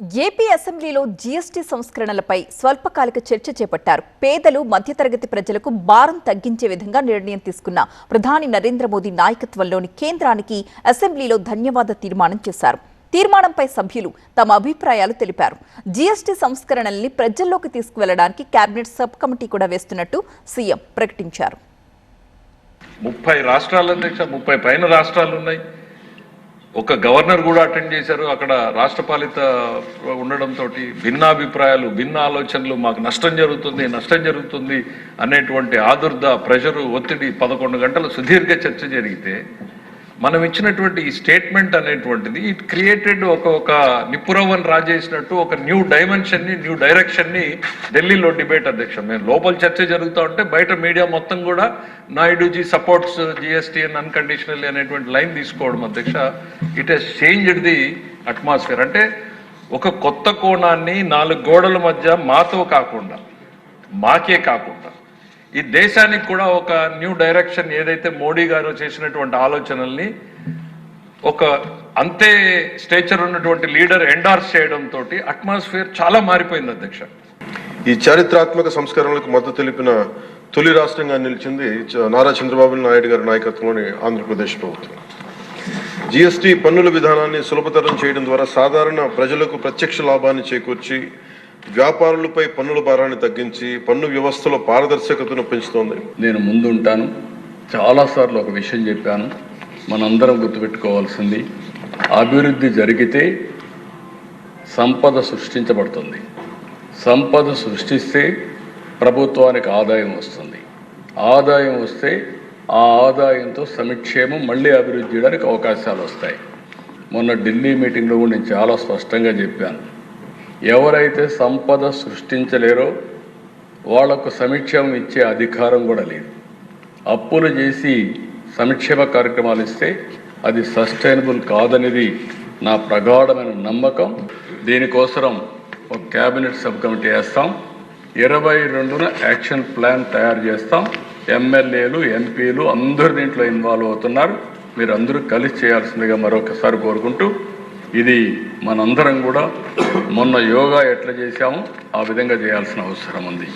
AP అసెంబ్లీలో GST సంస్కరణలపై స్వల్పకాలిక చర్చ చేపట్టారు. పేదలు మధ్యతరగతి ప్రజలకు భారం తగ్గించే విధంగా నిర్ణయం తీసుకున్న ప్రధాని నరేంద్ర మోదీ నాయకత్వంలోని కేంద్రానికి అసెంబ్లీలో ధన్యవాద తీర్మానం చేశారు. తీర్మానంపై సభ్యులు తమ అభిప్రాయాలు తెలిపారు. జీఎస్టీ సంస్కరణల్ని ప్రజల్లోకి తీసుకువెళ్ళడానికి కేబినెట్ సబ్ కమిటీ కూడా వేస్తున్నట్టు సీఎం ప్రకటించారు. ముప్పై రాష్ట్రాలు అధ్యక్ష ముప్పై పైన రాష్ట్రాలు ఉన్నాయి. ఒక గవర్నర్ కూడా అటెండ్ చేశారు. అక్కడ రాష్ట్రపాలిత ఉండడంతో భిన్నాభిప్రాయాలు భిన్న ఆలోచనలు మాకు నష్టం జరుగుతుంది నష్టం జరుగుతుంది అనేటువంటి ఆదుర్ద ప్రెషరు ఒత్తిడి పదకొండు గంటలు సుదీర్ఘ చర్చ జరిగితే మనం ఇచ్చినటువంటి ఈ స్టేట్మెంట్ అనేటువంటిది ఇట్ క్రియేటెడ్ ఒక ఒక నిపురవన్ రాజేసినట్టు ఒక న్యూ డైమెన్షన్ని న్యూ డైరెక్షన్ని ఢిల్లీలో డిబేట్ అధ్యక్షం మేము లోపల చర్చ జరుగుతూ ఉంటే బయట మీడియా మొత్తం కూడా నాయుడుజీ సపోర్ట్స్ జిఎస్టీ అండ్ అన్కండిషనల్ అనేటువంటి లైన్ తీసుకోవడం అధ్యక్ష. It has changed the atmosphere అంటే ఒక కొత్త కోణాన్ని నాలుగు గోడల మధ్య మాతో కాకుండా మాకే కాకుండా ఈ దేశానికి కూడా ఒక న్యూ డైరెక్షన్ ఏదైతే మోడీ గారు చేసినటువంటి ఆలోచనల్ని ఒక అంతే స్టేచర్ ఉన్నటువంటి లీడర్ ఎండార్స్ చేయడంతో అట్మాస్ఫియర్ చాలా మారిపోయింది అధ్యక్ష. ఈ చారిత్రాత్మక సంస్కరణలకు మద్దతు తెలిపిన తొలి రాష్ట్రంగా నిలిచింది నారా చంద్రబాబు నాయుడు గారి నాయకత్వంలోని ఆంధ్రప్రదేశ్ ప్రభుత్వం. జీఎస్టీ పన్నుల విధానాన్ని సులభతరం చేయడం ద్వారా సాధారణ ప్రజలకు ప్రత్యక్ష లాభాన్ని చేకూర్చి వ్యాపారులపై పన్నుల భారాన్ని తగ్గించి పన్ను వ్యవస్థలో పారదర్శకతను పెంచుతోంది. నేను ముందుంటాను చాలాసార్లు ఒక విషయం చెప్పాను. మనందరం గుర్తుపెట్టుకోవాల్సింది అభివృద్ధి జరిగితే సంపద సృష్టించబడుతుంది. సంపద సృష్టిస్తే ప్రభుత్వానికి ఆదాయం వస్తుంది. ఆదాయం వస్తే ఆ ఆదాయంతో సమిక్షేమం మళ్ళీ అభివృద్ధి చేయడానికి అవకాశాలు వస్తాయి. మొన్న ఢిల్లీ మీటింగ్లో కూడా నేను చాలా స్పష్టంగా చెప్పాను. ఎవరైతే సంపద సృష్టించలేరో వాళ్ళకు సమీక్షం ఇచ్చే అధికారం కూడా లేదు. అప్పులు చేసి సంక్షేమ కార్యక్రమాలు ఇస్తే అది సస్టైనబుల్ కాదనేది నా ప్రగాఢమైన నమ్మకం. దీనికోసం ఒక క్యాబినెట్ సబ్ కమిటీ వేస్తాం. ఇరవై రెండున యాక్షన్ ప్లాన్ తయారు చేస్తాం. ఎమ్మెల్యేలు ఎంపీలు అందరు దీంట్లో ఇన్వాల్వ్ అవుతున్నారు. మీరు అందరూ కలిసి చేయాల్సిందిగా మరొకసారి కోరుకుంటూ ఇది మనందరం కూడా మొన్న యోగా ఎట్లా చేశామో ఆ విధంగా చేయాల్సిన అవసరం ఉంది.